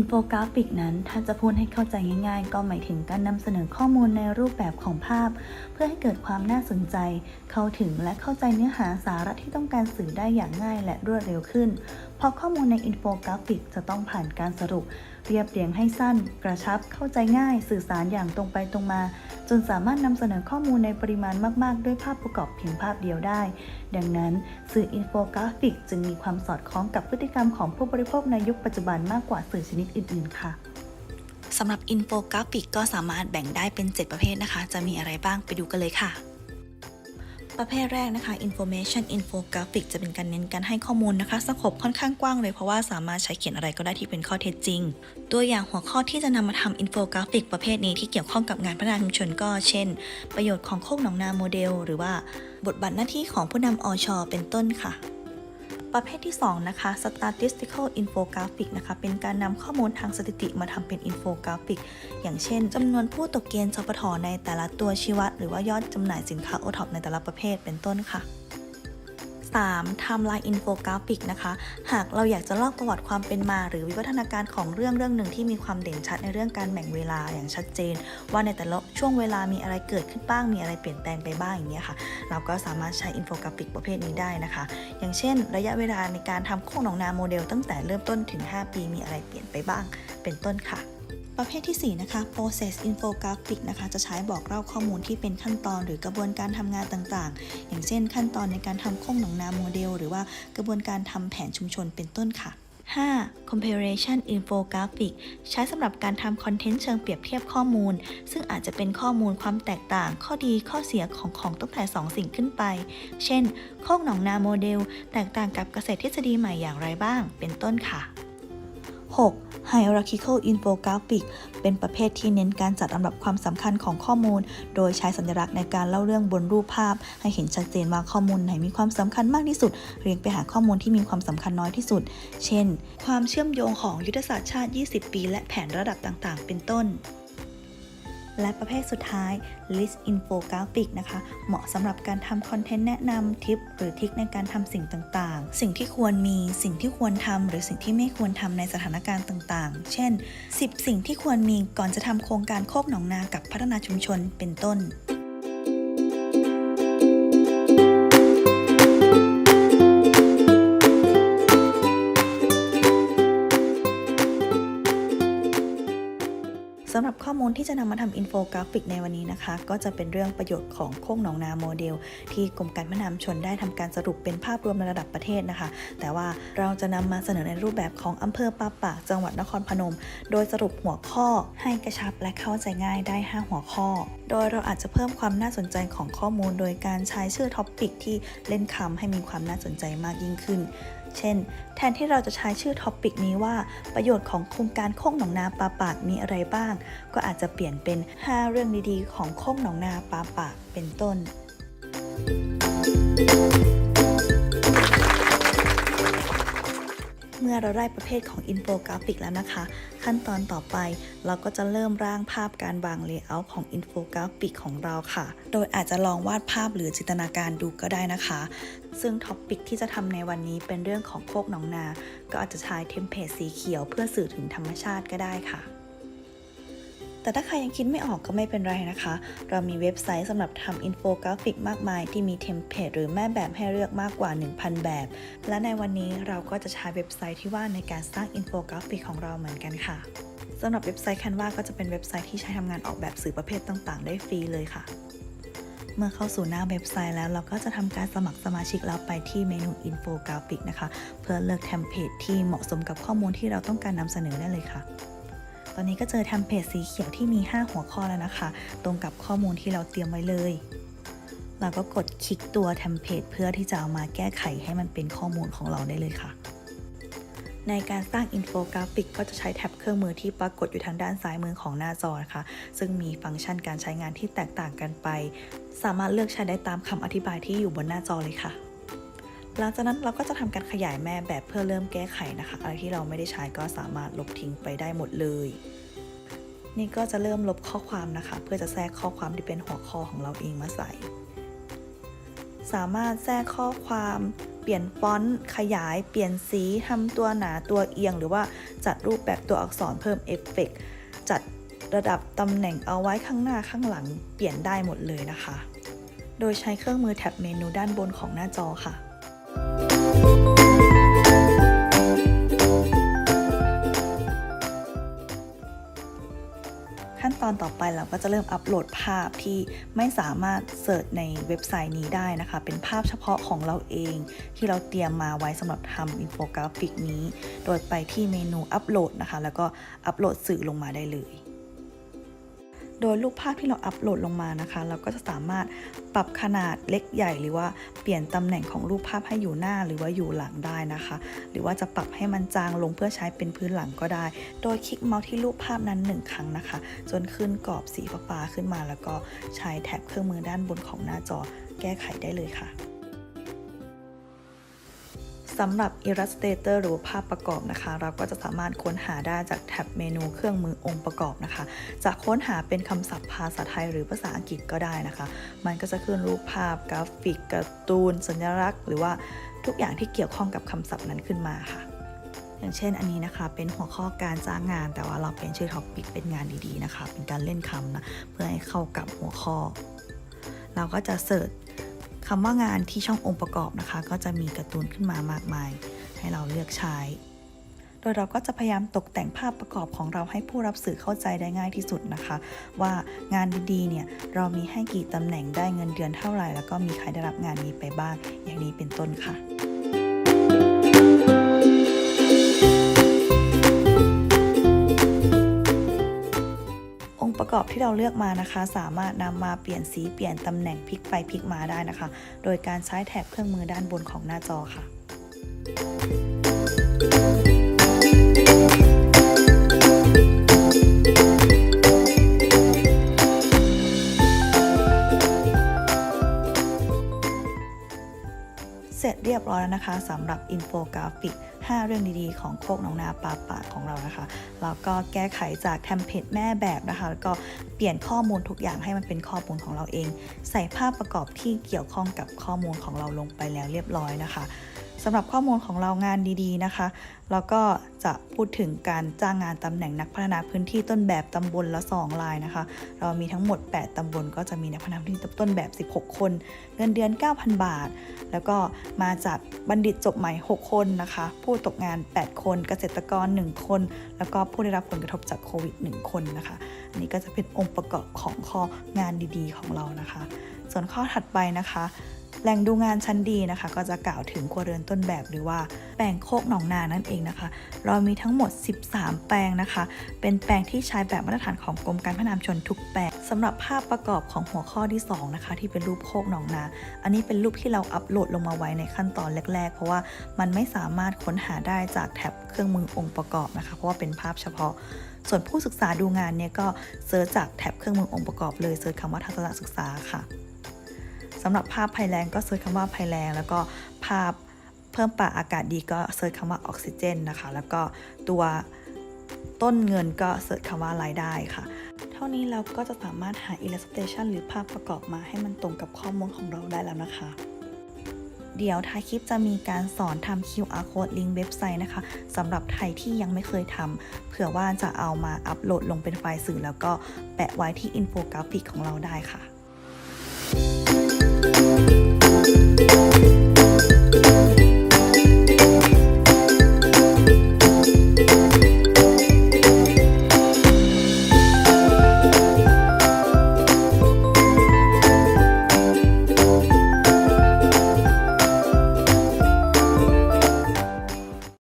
อินโฟกราฟิกนั้น ถ้าจะพูดให้เข้าใจง่ายๆ ก็หมายถึงการนำเสนอข้อมูลในรูปแบบของภาพ เพื่อให้เกิดความน่าสนใจ เข้าถึงและเข้าใจเนื้อหาสาระที่ต้องการสื่อได้อย่างง่ายและรวดเร็วขึ้น เพราะข้อมูลในอินโฟกราฟิกจะต้องผ่านการสรุป เรียบเรียงให้สั้น กระชับ เข้าใจง่าย สื่อสารอย่างตรงไปตรงมา จนสามารถนำเสนอข้อมูลในปริมาณมาก ๆ ด้วยภาพประกอบเพียงภาพเดียวได้ ดังนั้นสื่ออินโฟกราฟิกจึงมีความสอดคล้องกับพฤติกรรมของผู้บริโภคในยุคปัจจุบันมากกว่าสื่อชนิดอื่น ๆ ค่ะสำหรับอินโฟกราฟิกก็สามารถแบ่งได้เป็น 7 ประเภทนะคะ จะมีอะไรบ้างไปดูกันเลยค่ะ ประเภทแรกนะคะ information infographic จะเป็นการเน้นการให้ข้อมูลนะคะสโคบค่อนข้างกว้างเลยเพราะว่าสามารถใช้เขียนอะไรก็ได้ที่เป็นข้อเท็จจริง ตัวอย่างหัวข้อที่จะนำมาทำอินโฟกราฟิกประเภทนี้ที่เกี่ยวข้องกับงานพัฒนาชุมชนก็เช่น ประโยชน์ของโคกหนองนาโมเดล หรือว่าบทบาทหน้าที่ของผู้นำอชเป็นต้นค่ะ ประเภทที่ 2 นะคะ statistical infographic นะคะ เป็นการนำข้อมูลทางสถิติมาทำเป็น Infographic อย่างเช่นจำนวนผู้ตกเกณฑ์สปทในแต่ละตัวชีวัดหรือว่ายอดจำหน่ายสินค้าโอท็อปในแต่ละประเภทเป็นต้นค่ะ 3. Timeline Infographic นะคะ หากเราอยากจะเล่าประวัติความเป็นมา หรือวิวัฒนาการของเรื่องเรื่องหนึ่งที่มีความเด่นชัดในเรื่องการแบ่งเวลาอย่างชัดเจน ว่าในแต่ละช่วงเวลามีอะไรเกิดขึ้นบ้างมีอะไรเปลี่ยนแปลงไปบ้างอย่างเงี้ยค่ะ เราก็สามารถใช้อินโฟกราฟิกประเภทนี้ได้นะคะ อย่างเช่น ระยะเวลาในการทำโคกหนองนาโมเดล ตั้งแต่เริ่มต้นถึง 5 ปีมีอะไรเปลี่ยนไปบ้าง เป็นต้นค่ะ ประเภทที่ 4 นะคะ process infographic นะคะ จะใช้บอกเล่าข้อมูลที่เป็นขั้นตอนหรือกระบวนการทำงานต่างๆ อย่างเช่น ขั้นตอนในการทำโคกหนองนาโมเดล หรือว่ากระบวนการทำแผนชุมชนเป็นต้นค่ะ 5. comparison infographic ใช้สำหรับการทำคอนเทนต์เชิงเปรียบเทียบข้อมูล ซึ่งอาจจะเป็นข้อมูลความแตกต่าง ข้อดีข้อเสียของของตั้งแต่ 2 สิ่งขึ้นไป เช่น โคกหนองนาโมเดล แตกต่างกับเกษตรทฤษฎีใหม่อย่างไรบ้าง เป็นต้นค่ะ 6. Hierarchical infographic เป็นประเภทที่เน้นการจัดลำดับความสำคัญของข้อมูล โดยใช้สัญลักษณ์ในการเล่าเรื่องบนรูปภาพ ให้เห็นชัดเจนว่าข้อมูลไหนมีความสำคัญมากที่สุด เรียงไปหาข้อมูลที่มีความสำคัญน้อยที่สุด เช่น ความเชื่อมโยงของยุทธศาสตร์ชาติ 20 ปี และแผนระดับต่าง ๆ เป็นต้น และประเภทสุดท้าย list infographic นะคะ เหมาะสำหรับการทำคอนเทนต์แนะนำทิป หรือทิคในการทำสิ่งต่างๆ สิ่งที่ควรมีสิ่งที่ควรทำหรือสิ่งที่ไม่ควรทำในสถานการณ์ต่างๆ เช่น 10 สิ่งที่ควรมีก่อนจะทำโครงการโคกหนองนากับพัฒนาชุมชนเป็นต้นำหรับข้อมูลที่จะนำมาทำอินโฟกราฟิกในวันนี้นะคะ ก็จะเป็นเรื่องประโยชน์ของโคกหนองนาโมเดล ที่กรมการพัฒนาชนได้ทำการสรุปเป็นภาพรวมในระดับประเทศนะคะ แต่ว่าเราจะนำมาเสนอในรูปแบบของอำเภอปาปากจังหวัดนครพนม โดยสรุปหัวข้อให้กระชับและเข้าใจง่ายได้ 5 หัวข้อ โดยเราอาจจะเพิ่มความน่าสนใจของข้อมูล โดยการใช้ชื่อท็อปิกที่เล่นคำให้มีความน่าสนใจมากยิ่งขึ้น เช่น แทนที่เราจะใช้ชื่อท็อปิกนี้ว่า ประโยชน์ของโครงการโค้งหนองนาปลาปากมีอะไรบ้าง ก็อาจจะเปลี่ยนเป็น 5 เรื่องดีๆ ของโค้งหนองนาปลาปากเป็นต้น เมื่อเราได้ประเภทของอินโฟกราฟิกแล้วนะคะ ขั้นตอนต่อไปเราก็จะเริ่มร่างภาพการวางเลเยอร์ของอินโฟกราฟิกของเราค่ะ โดยอาจจะลองวาดภาพหรือจินตนาการดูก็ได้นะคะ ซึ่งท็อปิกที่จะทำในวันนี้เป็นเรื่องของโคกหนองนา ก็อาจจะใช้เทมเพลตสีเขียวเพื่อสื่อถึงธรรมชาติก็ได้ค่ะ แต่ถ้าใครยังคิดไม่ออกก็ไม่เป็นไรนะคะ เรามีเว็บไซต์สำหรับทำอินโฟกราฟิกมากมาย ที่มีเทมเพลตหรือแม่แบบให้เลือกมากกว่า 1,000 แบบ และในวันนี้เราก็จะใช้เว็บไซต์ที่ว่าในการสร้างอินโฟกราฟิกของเราเหมือนกันค่ะสำหรับเว็บไซต์ Canva ก็จะเป็นเว็บไซต์ที่ใช้ทำงานออกแบบสื่อประเภทต่างๆ ได้ฟรีเลยค่ะ เมื่อเข้าสู่หน้าเว็บไซต์แล้วเราก็จะทำการสมัครสมาชิกแล้วไปที่เมนูอินโฟกราฟิกนะคะ เพื่อเลือกเทมเพลตที่เหมาะสมกับข้อมูลที่เราต้องการนำเสนอได้เลยค่ะ ตอนนี้ก็เจอเทมเพลตสีเขียวที่มี 5 หัวข้อแล้วนะคะ ตรงกับข้อมูลที่เราเตรียมไว้เลย เราก็กดคลิกตัวเทมเพลตเพื่อที่จะเอามาแก้ไขให้มันเป็นข้อมูลของเราได้เลยค่ะ ในการสร้างอินโฟกราฟิกก็จะใช้แท็บเครื่องมือที่ปรากฏอยู่ทางด้านซ้ายมือของหน้าจอนะคะ ซึ่งมีฟังก์ชันการใช้งานที่แตกต่างกันไป สามารถเลือกใช้ได้ตามคำอธิบายที่อยู่บนหน้าจอเลยค่ะ หลังจากนั้นเราก็จะทำการขยายแม่แบบเพื่อเริ่มแก้ไขนะคะ อะไรที่เราไม่ได้ใช้ก็สามารถลบทิ้งไปได้หมดเลย นี่ก็จะเริ่มลบข้อความนะคะ เพื่อจะแทรกข้อความที่เป็นหัวข้อของเราเองมาใส่ สามารถแทรกข้อความเปลี่ยนฟอนต์ขยายเปลี่ยนสีทำตัวหนาตัวเอียง หรือว่าจัดรูปแบบตัวอักษรเพิ่มเอฟเฟกต์จัดระดับตำแหน่งเอาไว้ข้างหน้าข้างหลังเปลี่ยนได้หมดเลยนะคะ โดยใช้เครื่องมือแท็บเมนูด้านบนของหน้าจอค่ะ ขั้นตอนต่อไปเราก็จะเริ่มอัปโหลดภาพที่ไม่สามารถเสิร์ชในเว็บไซต์นี้ได้นะคะ เป็นภาพเฉพาะของเราเองที่เราเตรียมมาไว้สำหรับทำอินโฟกราฟิกนี้ โดยไปที่เมนูอัปโหลดนะคะ แล้วก็อัปโหลดสื่อลงมาได้เลย โดยรูปภาพที่เราอัปโหลดลงมานะคะ เราก็จะสามารถปรับขนาดเล็กใหญ่ หรือว่าเปลี่ยนตำแหน่งของรูปภาพให้อยู่หน้าหรือว่าอยู่หลังได้นะคะ หรือว่าจะปรับให้มันจางลงเพื่อใช้เป็นพื้นหลังก็ได้ โดยคลิกเมาส์ที่รูปภาพนั้นหนึ่งครั้งนะคะ จนขึ้นกรอบสีฟ้าๆขึ้นมา แล้วก็ใช้แท็บเครื่องมือด้านบนของหน้าจอแก้ไขได้เลยค่ะ สำหรับ Illustrator หรือภาพประกอบนะคะ เราก็จะสามารถค้นหาได้จากแท็บเมนูเครื่องมือองค์ประกอบนะคะ จะค้นหาเป็นคำศัพท์ภาษาไทยหรือภาษาอังกฤษก็ได้นะคะ มันก็จะขึ้นรูปภาพกราฟิกการ์ตูน สัญลักษณ์ หรือว่าทุกอย่างที่เกี่ยวข้องกับคำศัพท์นั้นขึ้นมาค่ะ อย่างเช่นอันนี้นะคะเป็นหัวข้อการจ้างงาน แต่ว่าเราเป็นชื่อท็อปิกเป็นงานดีๆนะคะ เป็นการเล่นคำนะเพื่อให้เข้ากับหัวข้อ เราก็จะเสิร์ช คำว่างานที่ช่ององค์ประกอบนะคะ ก็จะมีการ์ตูนขึ้นมามากมาย ให้เราเลือกใช้ โดยเราก็จะพยายามตกแต่งภาพประกอบของเราให้ผู้รับสื่อเข้าใจได้ง่ายที่สุดนะคะ ว่างานดีๆเนี่ยเรามีให้กี่ตำแหน่งได้เงินเดือนเท่าไหร่ แล้วก็มีใครได้รับงานนี้ไปบ้าง อย่างนี้เป็นต้นค่ะ กอบที่เราเลือกมานะคะ สามารถนำมาเปลี่ยนสีเปลี่ยนตำแหน่งพลิกไปพลิกมาได้นะคะ โดยการใช้แถบเครื่องมือด้านบนของหน้าจอค่ะเสร็จเรียบร้อยแล้วนะคะสำหรับอินโฟกราฟิก 5 เรื่องดีๆ ของโคกน้องนาปลาป่าของเรานะคะ แล้วก็แก้ไขจากเทมเพลตแม่แบบนะคะ แล้วก็เปลี่ยนข้อมูลทุกอย่างให้มันเป็นข้อมูลของเราเอง ใส่ภาพประกอบที่เกี่ยวข้องกับข้อมูลของเราลงไปแล้วเรียบร้อยนะคะ สำหรับข้อมูลของเรางานดีๆนะคะ แล้วก็จะพูดถึงการจ้างงานตำแหน่งนักพัฒนาพื้นที่ต้นแบบตำบลละ 2 ลายนะคะ เรามีทั้งหมด 8 ตำบลก็จะมีนักพัฒนาพื้นที่ต้นแบบ 16 คน เงินเดือน 9,000 บาท แล้วก็มาจากบัณฑิตจบใหม่ 6 คนนะคะ ผู้ตกงาน 8 คน เกษตรกร 1 คน แล้วก็ผู้ได้รับผลกระทบจากโควิด 1 คนนะคะ อันนี้ก็จะเป็นองค์ประกอบของข้องานดีๆ ของเรานะคะ ส่วนข้อถัดไปนะคะ แหล่งดูงานชั้นดีนะคะ ก็จะกล่าวถึงครัวเรือนต้นแบบหรือว่าแปลงโคกหนองนานั่นเองนะคะ เรามีทั้งหมด 13 แปลงนะคะ เป็นแปลงที่ใช้แบบมาตรฐานของกรมการพัฒนาชนทุกแปลงสำหรับภาพประกอบของหัวข้อที่ 2 นะคะ ที่เป็นรูปโคกหนองนา อันนี้เป็นรูปที่เราอัปโหลดลงมาไว้ในขั้นตอนแรก ๆ เพราะว่ามันไม่สามารถค้นหาได้จากแท็บเครื่องมือองค์ประกอบนะคะ เพราะว่าเป็นภาพเฉพาะส่วนผู้ศึกษาดูงานเนี่ยก็เซิร์ชจากแท็บเครื่องมือองค์ประกอบเลยเซิร์ชคำว่าทัศนศึกษาค่ะ สำหรับภาพภัยแรงก็เซิร์ชคำว่าภัยแรงแล้วก็ภาพเพิ่มป่าอากาศดีก็เซิร์ชคำว่าออกซิเจนนะคะ แล้วก็ตัวต้นเงินก็เซิร์ชคำว่ารายได้ค่ะ เท่านี้เราก็จะสามารถหา illustration หรือภาพประกอบมาให้มันตรงกับข้อมูลของเราได้แล้วนะคะ เดี๋ยวท้ายคลิปจะมีการสอนทำ QR code ลิงก์เว็บไซต์นะคะสำหรับใครที่ยังไม่เคยทำเผื่อว่าจะเอามาอัปโหลดลงเป็นไฟล์สื่อ แล้วก็แปะไว้ที่อินโฟกราฟิกของเราได้ค่ะ Thank you.